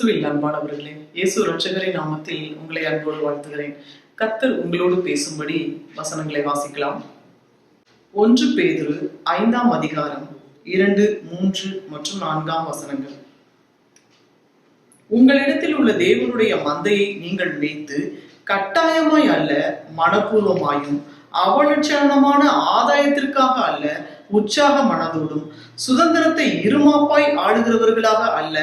கிறிஸ்துவில் அன்பானவர்களே இயேசு ரட்சகரின் நாமத்தில் உங்களை அன்போடு வாழ்த்துகிறேன். கத்தர் உங்களோடு பேசும்படி வசனங்களை வாசிக்கலாம். ஒன்று பேதுரு ஐந்தாம் அதிகாரம் இரண்டு மூன்று மற்றும் நான்காம் வசனங்கள். உங்களிடத்தில் உள்ள தேவனுடைய மந்தையை நீங்கள் மேய்த்து கட்டாயமாய் அல்ல மனப்பூர்வமாயும் அவலட்சணமான ஆதாயத்திற்காக அல்ல உற்சாக மனதோடும் சுதந்திரத்தை இருமாப்பாய் ஆளுகிறவர்களாக அல்ல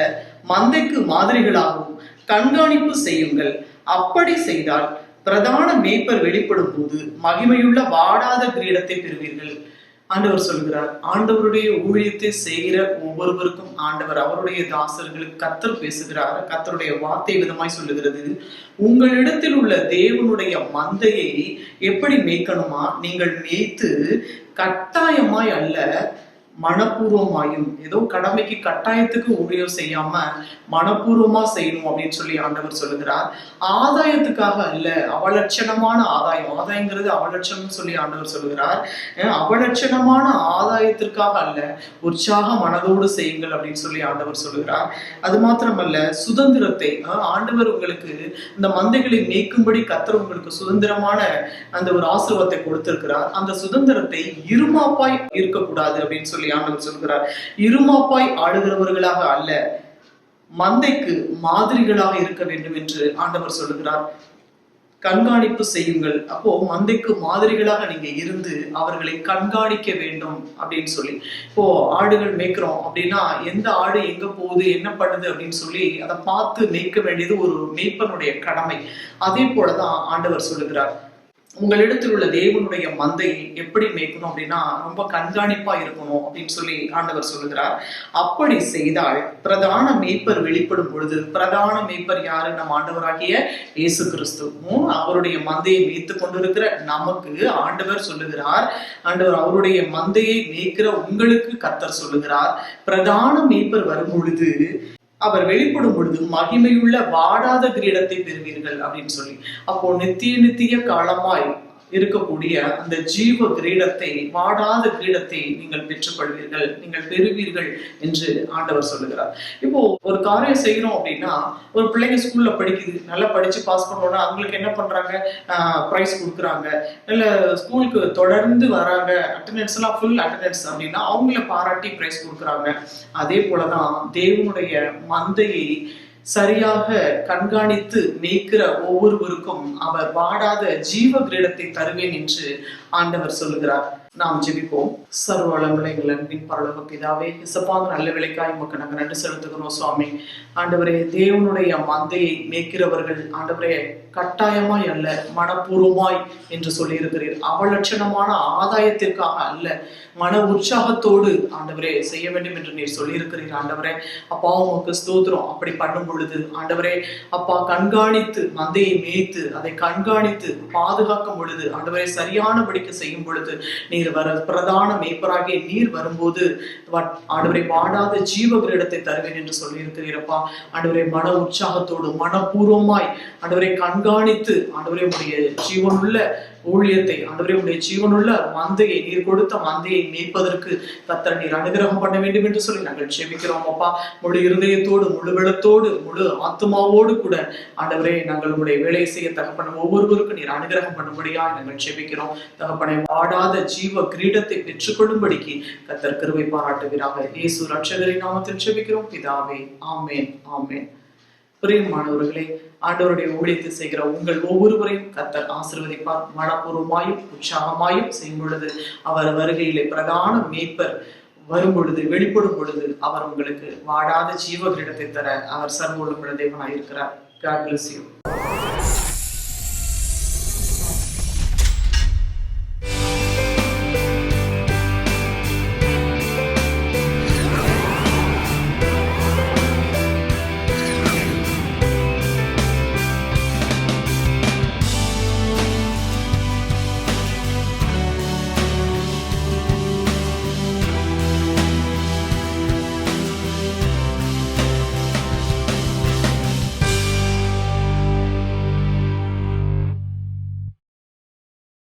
மந்தைக்கு மாதிரிகளாகவும் கண்காணிப்பு செய்யுங்கள். அப்படி செய்தால் பிரதான மேய்ப்பர் வெளிப்படும் போது மகிமையுள்ள வாடாத கிரீடத்தை பெறுவீர்கள். ஆண்டவர் சொல்கிறார் ஆண்டவருடைய ஊழியத்தை செய்கிற ஒவ்வொருவருக்கும் ஆண்டவர் அவருடைய தாசர்களுக்கு கத்தர் பேசுகிறார். கத்தருடைய வார்த்தை விதமாய் சொல்லுகிறது? உங்களிடத்தில் உள்ள தேவனுடைய மந்தையை எப்படி மேய்க்கணுமா? நீங்கள் மேய்த்து கட்டாயமாய் அல்ல மனப்பூர்வமாயும் ஏதோ கடமைக்கு கட்டாயத்துக்கு ஊழியம் செய்யாம மனப்பூர்வமா செய்யணும் அப்படின்னு சொல்லி ஆண்டவர் சொல்லுகிறார். ஆதாயத்துக்காக அல்ல அவலட்சணமான ஆதாயம். ஆதாயங்கிறது அவலட்சணம் சொல்லி ஆண்டவர் சொல்லுகிறார். அவலட்சணமான ஆதாயத்திற்காக அல்ல உற்சாக மனதோடு செய்யுங்கள் அப்படின்னு சொல்லி ஆண்டவர் சொல்லுகிறார். அது மாத்திரமல்ல சுதந்திரத்தை ஆண்டவர் உங்களுக்கு இந்த மந்தைகளை மேய்க்கும்படி கத்தர் உங்களுக்கு சுதந்திரமான அந்த ஒரு ஆசிர்வத்தை கொடுத்திருக்கிறார். அந்த சுதந்திரத்தை இருமாப்பாய் இருக்கக்கூடாது அப்படின்னு சொல்லி ஆண்டவர் சொல்கிறார் இருமாப்பாய் ஆளுகிறவர்களாக அல்ல மந்தைக்கு மாதிரிகளாக இருக்க வேண்டும் என்று ஆண்டவர் சொல்லுகிறார். கண்காணிப்பு செய்யுங்கள். அப்போ மந்தைக்கு மாதிரிகளாக நீங்க இருந்து அவர்களை கண்காணிக்க வேண்டும் அப்படின்னு சொல்லி. இப்போ ஆடுகள் மேய்க்கிறோம் அப்படின்னா எந்த ஆடு எங்க போகுது என்ன பண்ணுது அப்படின்னு சொல்லி அதை பார்த்து மேய்க்க வேண்டியது ஒரு மேய்ப்பனுடைய கடமை. அதே போலதான் ஆண்டவர் சொல்லுகிறார். உங்களிடத்தில் உள்ள தேவனுடைய மந்தையை எப்படி மேய்க்கணும் அப்படின்னா ரொம்ப கண்காணிப்பா இருக்கணும் அப்படின்னு சொல்லி ஆண்டவர் சொல்லுகிறார். அப்படி செய்தால் பிரதான மேய்ப்பர் வெளிப்படும் பொழுது பிரதான மேய்ப்பர் யாரு? நம் ஆண்டவராகிய இயேசு கிறிஸ்துவும் அவருடைய மந்தையை மேய்த்து கொண்டிருக்கிற நமக்கு ஆண்டவர் சொல்லுகிறார். ஆண்டவர் அவருடைய மந்தையை மேய்க்கிற உங்களுக்கு கத்தர் சொல்லுகிறார். பிரதான மேய்ப்பர் வரும் பொழுது அவர் வெளிப்படும் பொழுது மகிமையுள்ள வாடாத கிரீடத்தை பெறுவீர்கள் அப்படின்னு சொல்லி. அப்போ நித்திய நித்திய காலமாய் இருக்கக்கூடிய அந்த ஜீவ கிரீடத்தை வாடாத கிரீடத்தை நீங்கள் பெற்றுக்கொள்வீர்கள். நீங்கள் பெறுவீர்கள் என்று ஆண்டவர் சொல்லுகிறார். இப்போ ஒரு காரியம் செய்யறோம் அப்படின்னா ஒரு பிள்ளைங்க ஸ்கூல்ல படிக்குது நல்லா படிச்சு பாஸ் பண்ணோம்னா அவங்களுக்கு என்ன பண்றாங்க? ப்ரைஸ் கொடுக்குறாங்க. இல்ல ஸ்கூலுக்கு தொடர்ந்து வராங்க அட்டண்டன்ஸ் எல்லாம் ஃபுல் அட்டண்டன்ஸ் அப்படின்னா அவங்கள பாராட்டி ப்ரைஸ் கொடுக்குறாங்க. அதே போலதான் தேவனுடைய மந்தையை சரியாக கண்காணித்து மேய்க்கிற ஒவ்வொருவருக்கும் அவர் வாடாத ஜீவ கிரீடத்தை தருவேன் என்று ஆண்டவர் சொல்லுகிறார். நாம் ஜெபிப்போம். சர்வ வளங்களை எங்கள் அன்பின் பரலோக பிதாவே இசப்பாங்க நல்ல விலைக்காய் உமக்கு நாங்கள் நன்றி செலுத்துகிறோம் சுவாமி. ஆண்டவரே தேவனுடைய மந்தையை மேய்க்கிறவர்கள் ஆண்டவரே கட்டாயமாய் அல்ல மனப்பூர்வமாய் என்று சொல்லியிருக்கிறீர். அவலட்சணமான ஆதாயத்திற்காக அல்ல மன உற்சாகத்தோடு ஆண்டவரே செய்ய வேண்டும் என்று நீர் சொல்லியிருக்கிறீர் ஆண்டவரே. அப்பா உமக்கு ஸ்தோத்திரம். அப்படி பண்ணும் பொழுது ஆண்டவரே அப்பா கண்காணித்து மந்தையை மேய்த்து அதை கண்காணித்து பாதுகாக்கும் பொழுது ஆண்டவரே சரியானபடிக்கு செய்யும் பொழுது நீர் வர பிரதான மேய்ப்பராகிய நீர் வரும்போது ஆண்டவரை வாடாத ஜீவ கிரீடத்தை தருவேன் என்று சொல்லியிருக்கிறீரப்பா ஆண்டவரை மன உற்சாகத்தோடு மனப்பூர்வமாய் ஆண்டவரை கண்காணித்து ஆண்டவரே உடைய ஜீவனுள்ள ஊழியத்தை ஆண்டவரே உடைய ஜீவனுள்ள மந்தையை நீர் கொடுத்த மந்தையை மேய்ப்பதற்கு கத்தர் நீர் அனுகிரகம் பண்ண வேண்டும் என்று சொல்லி நாங்கள் ஜெபிக்கிறோம் அப்பா. முழு இருதயத்தோடு முழு வெளத்தோடு முழு ஆத்மாவோடு கூட ஆண்டவரே நாங்கள் உடைய வேலையை செய்ய தகப்பன ஒவ்வொருவருக்கும் நீர் அனுகிரகம் பண்ணும்படியா நாங்கள் ஜெபிக்கிறோம் தகப்பனை வாடாத ஜீவ கிரீடத்தை பெற்றுக்கொள்ளும்படிக்கு கத்தர் கிருபை பாராட்டுகிறார்கள் இயேசு ரட்சகரின் நாமத்தில் ஜெபிக்கிறோம் பிதாவே ஆமேன் ஆமேன். பிரியமானவர்களே ஆண்டவருடைய ஊழியத்தை செய்கிற உங்கள் ஒவ்வொருவரையும் கத்தர் ஆசிர்வதிப்பார் மனப்பூர்வமாயும் உற்சாகமாயும் செய்யும் பொழுது அவர் வருகையிலே பிரதான மேய்ப்பர் வரும் பொழுது வெளிப்படும் பொழுது அவர் உங்களுக்கு வாடாத ஜீவ கிரீடத்தை தர அவர் சர்வோடு தேவனாயிருக்கிறார் God bless you.